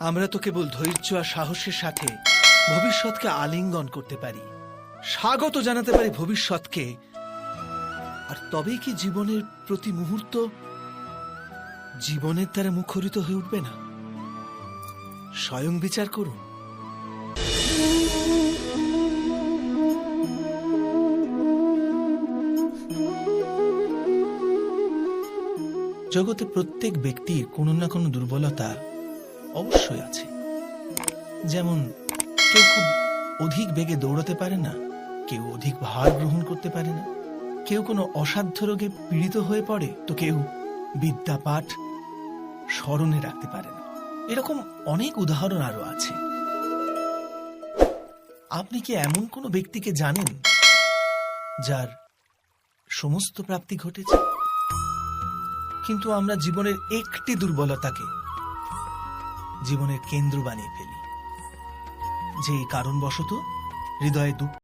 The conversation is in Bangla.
আমরা তো কেবল ধৈর্য আর সাহসের সাথে ভবিষ্যৎকে আলিঙ্গন করতে পারি। স্বাগত জানাতে পারি ভবিষ্যৎকে। আর তবেই কি জীবনের প্রতি মুহূর্ত জীবনের দ্বারা মুখরিত হয়ে উঠবে না? স্বয়ং বিচার করুন। জগতে প্রত্যেক ব্যক্তির কোনো না কোনো দুর্বলতা অবশ্যই আছে। যেমন, কেউ খুব অধিক বেগে দৌড়াতে পারে না, কেউ অধিক ভার গ্রহণ করতে পারে না, কেউ কোনো অসাধ্য রোগে পীড়িত হয়ে পড়ে, তো কেউ বিদ্যা পাঠ স্মরণে রাখতে পারে না। এরকম অনেক উদাহরণ আরও আছে। আপনি কি এমন কোনো ব্যক্তিকে জানেন যার সমস্ত প্রাপ্তি ঘটেছে? কিন্তু আমরা জীবনের একটি দুর্বলতাকে জীবনের কেন্দ্র বানিয়ে ফেলি। যে কারণবশত হৃদয়ে দুঃখ